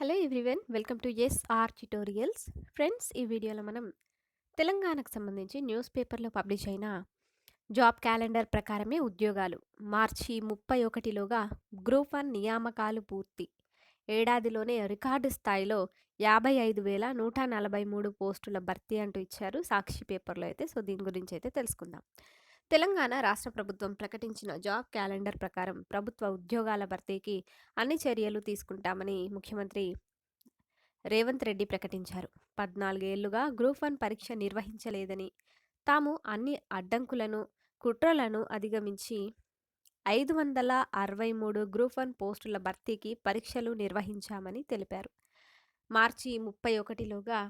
Hello everyone welcome to S R tutorials. Friends ఈ వీడియోలో మనం తెలంగాణకు సంబంధించి న్యూస్ పేపర్లో పబ్లిష్ అయిన జాబ్ క్యాలెండర్ ప్రకారమే ఉద్యోగాలు. మార్చి ముప్పై ఒకటిలోగా గ్రూప్ వన్ నియామకాలు పూర్తి. ఏడాదిలోనే రికార్డు స్థాయిలో యాభై ఐదు వేల నూట నలభై మూడు పోస్టుల భర్తీ అంటూ ఇచ్చారు సాక్షి పేపర్లో అయితే. సో దీని గురించి అయితే తెలుసుకుందాం. తెలంగాణ రాష్ట్ర ప్రభుత్వం ప్రకటించిన జాబ్ క్యాలెండర్ ప్రకారం ప్రభుత్వ ఉద్యోగాల భర్తీకి అన్ని చర్యలు తీసుకుంటామని ముఖ్యమంత్రి రేవంత్ రెడ్డి ప్రకటించారు. పద్నాలుగేళ్ళుగా గ్రూప్ వన్ పరీక్ష నిర్వహించలేదని తాము అన్ని అడ్డంకులను కుట్రలను అధిగమించి ఐదు వందల అరవై మూడు గ్రూప్ వన్ పోస్టుల భర్తీకి పరీక్షలు నిర్వహించామని తెలిపారు. మార్చి ముప్పై ఒకటిలోగా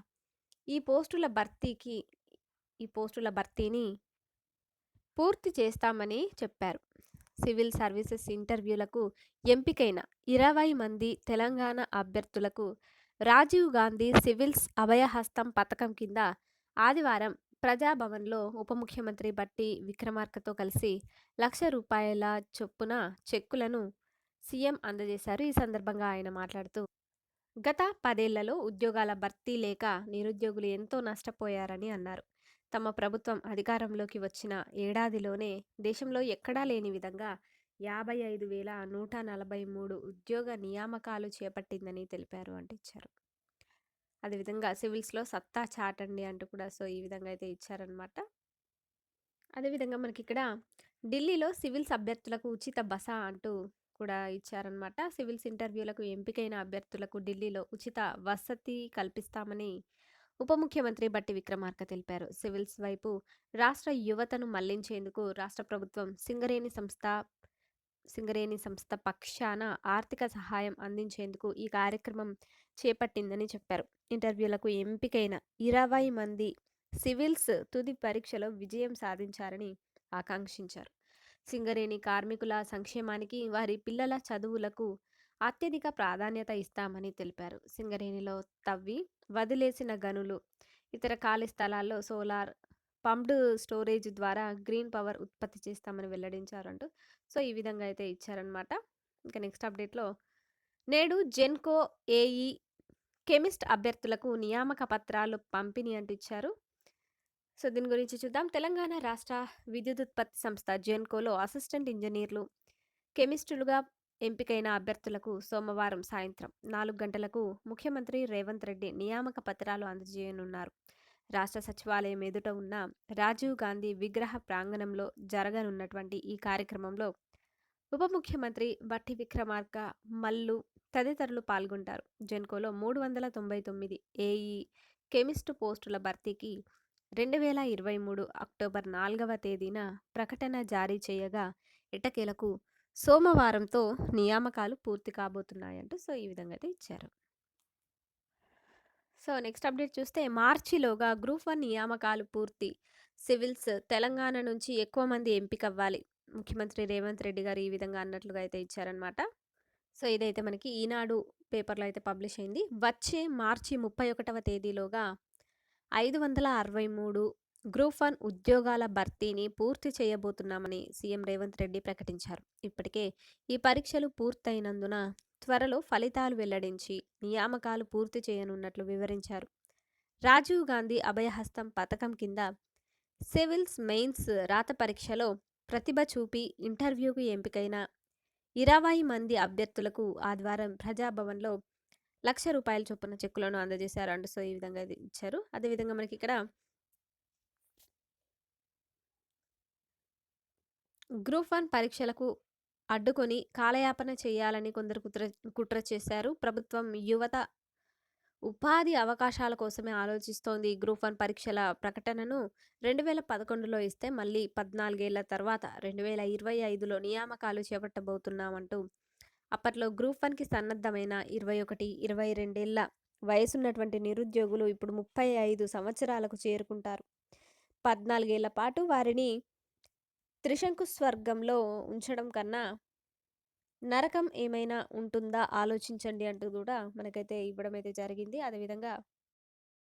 ఈ పోస్టుల భర్తీకి ఈ పోస్టుల భర్తీని పూర్తి చేస్తామని చెప్పారు. సివిల్ సర్వీసెస్ ఇంటర్వ్యూలకు ఎంపికైన ఇరవై మంది తెలంగాణ అభ్యర్థులకు రాజీవ్ గాంధీ సివిల్స్ అభయహస్తం పథకం కింద ఆదివారం ప్రజాభవన్లో ఉప ముఖ్యమంత్రి బట్టి విక్రమార్కతో కలిసి లక్ష రూపాయల చొప్పున చెక్కులను సీఎం అందజేశారు. ఈ సందర్భంగా ఆయన మాట్లాడుతూ గత పదేళ్ళలో ఉద్యోగాల భర్తీ లేక నిరుద్యోగులు ఎంతో నష్టపోయారని అన్నారు. తమ ప్రభుత్వం అధికారంలోకి వచ్చిన ఏడాదిలోనే దేశంలో ఎక్కడా లేని విధంగా యాభై ఐదు వేల నూట నలభై మూడు ఉద్యోగ నియామకాలు చేపట్టిందని తెలిపారు అంటే ఇచ్చారు. అదేవిధంగా సివిల్స్లో సత్తా చాటండి అంటూ కూడా సో ఈ విధంగా అయితే ఇచ్చారనమాట అదేవిధంగా మనకి ఇక్కడ ఢిల్లీలో సివిల్స్ అభ్యర్థులకు ఉచిత బస అంటూ కూడా ఇచ్చారనమాట సివిల్స్ ఇంటర్వ్యూలకు ఎంపికైన అభ్యర్థులకు ఢిల్లీలో ఉచిత వసతి కల్పిస్తామని ఉప ముఖ్యమంత్రి బట్టి విక్రమార్క తెలిపారు. సివిల్స్ వైపు రాష్ట్ర యువతను మళ్ళించేందుకు రాష్ట్ర ప్రభుత్వం సింగరేణి సంస్థ సింగరేణి సంస్థ పక్షాన ఆర్థిక సహాయం అందించేందుకు ఈ కార్యక్రమం చేపట్టిందని చెప్పారు. ఇంటర్వ్యూలకు ఎంపికైన ఇరవై మంది సివిల్స్ తుది పరీక్షలో విజయం సాధించారని ఆకాంక్షించారు. సింగరేణి కార్మికుల సంక్షేమానికి వారి పిల్లల చదువులకు అత్యధిక ప్రాధాన్యత ఇస్తామని తెలిపారు. సింగరేణిలో తవ్వి వదిలేసిన గనులు ఇతర ఖాళీ స్థలాల్లో సోలార్ పంప్డ్ స్టోరేజ్ ద్వారా గ్రీన్ పవర్ ఉత్పత్తి చేస్తామని వెల్లడించారంటూ సో ఈ విధంగా అయితే ఇచ్చారనమాట ఇంకా నెక్స్ట్ అప్డేట్లో నేడు జెన్కో ఏఈ కెమిస్ట్ అభ్యర్థులకు నియామక పత్రాలు పంపిణీ అంటూ ఇచ్చారు. సో దీని గురించి చూద్దాం. తెలంగాణ రాష్ట్ర విద్యుత్ ఉత్పత్తి సంస్థ జెన్కోలో అసిస్టెంట్ ఇంజనీర్లు కెమిస్టులుగా ఎంపికైన అభ్యర్థులకు సోమవారం సాయంత్రం నాలుగు గంటలకు ముఖ్యమంత్రి రేవంత్ రెడ్డి నియామక పత్రాలు అందజేయనున్నారు. రాష్ట్ర సచివాలయం ఎదుట ఉన్న రాజీవ్ గాంధీ విగ్రహ ప్రాంగణంలో జరగనున్నటువంటి ఈ కార్యక్రమంలో ఉప ముఖ్యమంత్రి బట్టి విక్రమార్క మల్లు తదితరులు పాల్గొంటారు. జెన్కోలో మూడు వందల తొంభై తొమ్మిది ఏఈ కెమిస్ట్ పోస్టుల భర్తీకి రెండు వేల ఇరవై మూడు అక్టోబర్ నాలుగవ తేదీన ప్రకటన జారీ చేయగా ఎట్టకేలకు సోమవారంతో నియామకాలు పూర్తి కాబోతున్నాయంటూ సో ఈ విధంగా అయితే ఇచ్చారు. సో నెక్స్ట్ అప్డేట్ చూస్తే మార్చిలోగా గ్రూప్ వన్ నియామకాలు పూర్తి. సివిల్స్ తెలంగాణ నుంచి ఎక్కువ మంది ఎంపిక అవ్వాలి ముఖ్యమంత్రి రేవంత్ రెడ్డి గారు ఈ విధంగా అన్నట్లుగా అయితే ఇచ్చారనమాట సో ఇదైతే మనకి ఈనాడు పేపర్లో అయితే పబ్లిష్ అయింది. వచ్చే మార్చి ముప్పై ఒకటవ తేదీలోగా ఐదు వందల అరవై మూడు గ్రూప్ వన్ ఉద్యోగాల భర్తీని పూర్తి చేయబోతున్నామని సీఎం రేవంత్ రెడ్డి ప్రకటించారు. ఇప్పటికే ఈ పరీక్షలు పూర్తయినందున త్వరలో ఫలితాలు వెల్లడించి నియామకాలు పూర్తి చేయనున్నట్లు వివరించారు. రాజీవ్ గాంధీ అభయహస్తం పథకం కింద సివిల్స్ మెయిన్స్ రాత పరీక్షలో ప్రతిభ చూపి ఇంటర్వ్యూకు ఎంపికైన ఇరవై మంది అభ్యర్థులకు ఆదివారం ప్రజాభవన్లో లక్ష రూపాయల చొప్పున చెక్కులను అందజేశారు. అండ్ సో ఈ విధంగా ఇచ్చారు. అదేవిధంగా మనకి ఇక్కడ గ్రూప్ వన్ పరీక్షలకు అడ్డుకొని కాలయాపన చేయాలని కొందరు కుట్ర కుట్ర చేశారు. ప్రభుత్వం యువత ఉపాధి అవకాశాల కోసమే ఆలోచిస్తోంది గ్రూప్ వన్ పరీక్షల ప్రకటనను. రెండు వేల పదకొండులో ఇస్తే మళ్ళీ పద్నాలుగేళ్ళ తర్వాత రెండు వేల ఇరవై ఐదులో నియామకాలు చేపట్టబోతున్నామంటూ అప్పట్లో గ్రూప్ వన్కి సన్నద్ధమైన ఇరవై ఒకటి ఇరవై రెండేళ్ళ వయసున్నటువంటి నిరుద్యోగులు ఇప్పుడు ముప్పై ఐదు సంవత్సరాలకు చేరుకుంటారు. పద్నాలుగేళ్ళ పాటు వారిని త్రిశంకు స్వర్గంలో ఉంచడం కన్నా నరకం ఏమైనా ఉంటుందా? ఆలోచించండి అంటూ కూడా మనకైతే ఇవ్వడం అయితే జరిగింది. అదేవిధంగా